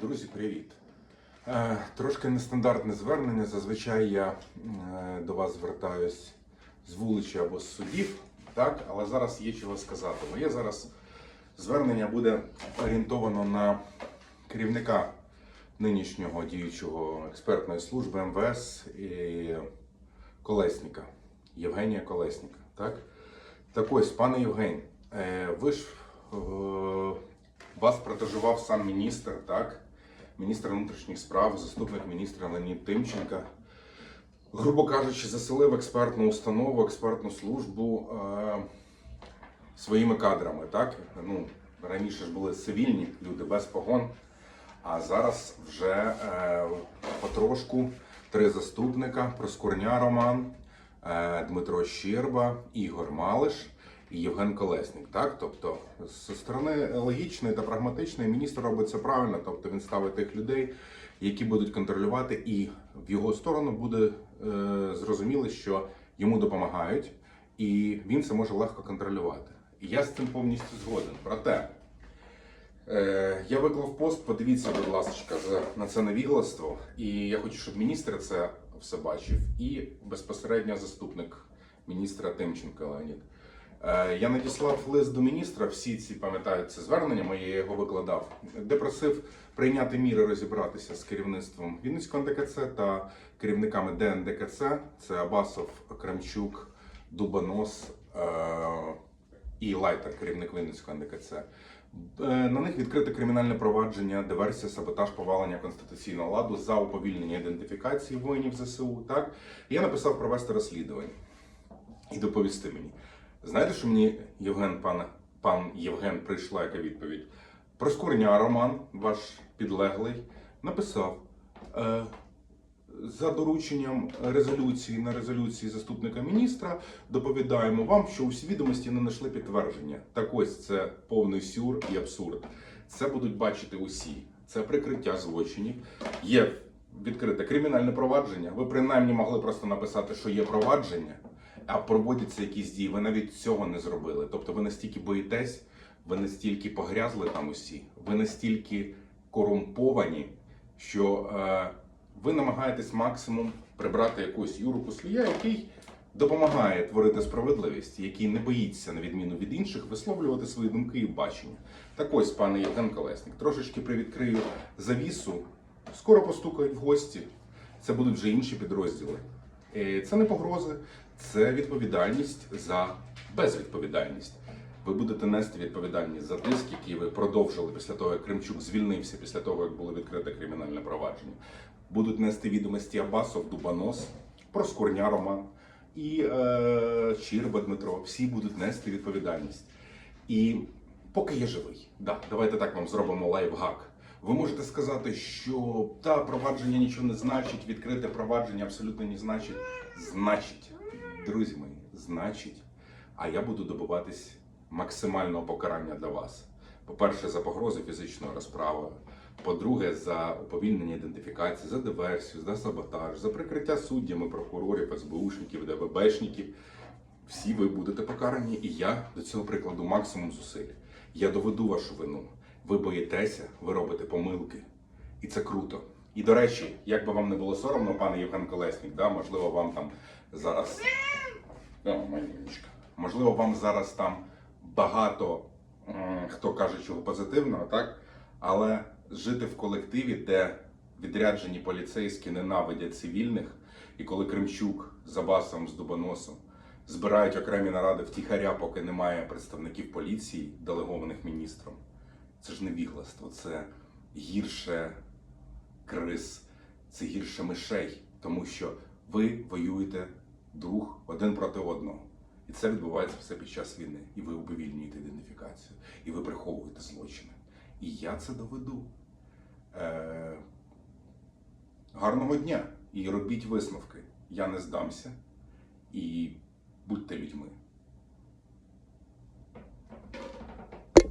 Друзі, привіт! Е, трошки нестандартне звернення. Зазвичай я е, до вас звертаюсь з вулиці або з судів, так? але зараз є чого сказати. Моє зараз звернення буде орієнтовано на керівника нинішнього діючого експертної служби МВС і Колесника, Євгенія Колесника. Так, так ось, пане Євгень, е, ви ж вас протежував сам міністр, так? Міністр внутрішніх справ, заступник міністра Леонід Тимченка. Грубо кажучи, заселив експертну установу, експертну службу е, своїми кадрами. Так? Ну, раніше ж були цивільні люди без погон, а зараз вже е, потрошку три заступника: Проскурня Роман, е, Дмитро Щерба, Ігор Малиш Євген Колесник. Так? Тобто, зі сторони логічної та прагматичної міністр робить це правильно, тобто він ставить тих людей, які будуть контролювати, і в його сторону буде е, зрозуміло, що йому допомагають, і він це може легко контролювати. І я з цим повністю згоден. Проте е, я виклав пост, подивіться, будь ласка, на це невігластво. І я хочу, щоб міністр це все бачив, і безпосередньо заступник міністра Тимченка Леонід. Е, Я надіслав лист до міністра, всі ці пам'ятають це звернення, моє його викладав, де просив прийняти міри розібратися з керівництвом Вінницького НДКЦ та керівниками ДНДКЦ. Це Абасов, Кремчук, Дубонос е, і Лайтер, керівник Вінницького НДКЦ. Е, На них відкрите кримінальне провадження, диверсія, саботаж, повалення конституційного ладу за уповільнення ідентифікації воїнів ЗСУ. Так я написав провести розслідування і доповісти мені. Знаєте, що мені Євген, пан, пан Євген прийшла яка відповідь? Проскурня Роман, ваш підлеглий, написав е, за дорученням резолюції на резолюції заступника міністра доповідаємо вам, що усі відомості не знайшли підтвердження. Так ось це повний сюр і абсурд. Це будуть бачити усі. Це прикриття злочинів. Є відкрите кримінальне провадження. Ви принаймні могли просто написати, що є провадження а проводяться якісь дії. Ви навіть цього не зробили. Тобто ви настільки боїтесь, ви настільки погрязли там усі, ви настільки корумповані, що е, ви намагаєтесь максимум прибрати якогось Юру Куслія, який допомагає творити справедливість, який не боїться, на відміну від інших, висловлювати свої думки і бачення. Так ось, пане Євген Колесник, трошечки привідкрию завісу. Скоро постукають в гості. Це будуть вже інші підрозділи. Е, Це не погрози, це відповідальність за безвідповідальність. Ви будете нести відповідальність за тиск, який ви продовжили після того, як Кремчук звільнився, після того, як було відкрите кримінальне провадження. Будуть нести відомості Абасов, Дубанос, Проскурня Роман і е, Чірба Дмитро. Всі будуть нести відповідальність. І поки я живий, да, давайте так вам зробимо лайфхак. Ви можете сказати, що та провадження нічого не значить, відкрите провадження абсолютно не значить. Значить, друзі мої, значить. А я буду добиватись максимального покарання для вас. По-перше, за погрози фізичної розправи. По-друге, за уповільнення ідентифікації, за диверсію, за саботаж, за прикриття суддями, прокурорів, СБУшників, ДВБшників. Всі ви будете покарані, і я до цього прикладу максимум зусиль. Я доведу вашу вину. Ви боїтеся, ви робите помилки. І це круто. І до речі, як би вам не було соромно, пане Євген Колесник, да, можливо, вам там зараз. Можливо, вам зараз там багато хто каже чого позитивного, так? Але жити в колективі, де відряджені поліцейські ненавидять цивільних, і коли Кремчук за басом з Дубоносом збирають окремі наради втіхаря, поки немає представників поліції, делегованих міністром. Це ж не вігластво, це гірше криз, це гірше мишей, тому що ви воюєте друг один проти одного. І це відбувається все під час війни. І ви уповільнюєте ідентифікацію, і ви приховуєте злочини. І я це доведу. Е- гарного дня і робіть висновки. Я не здамся. І будьте людьми.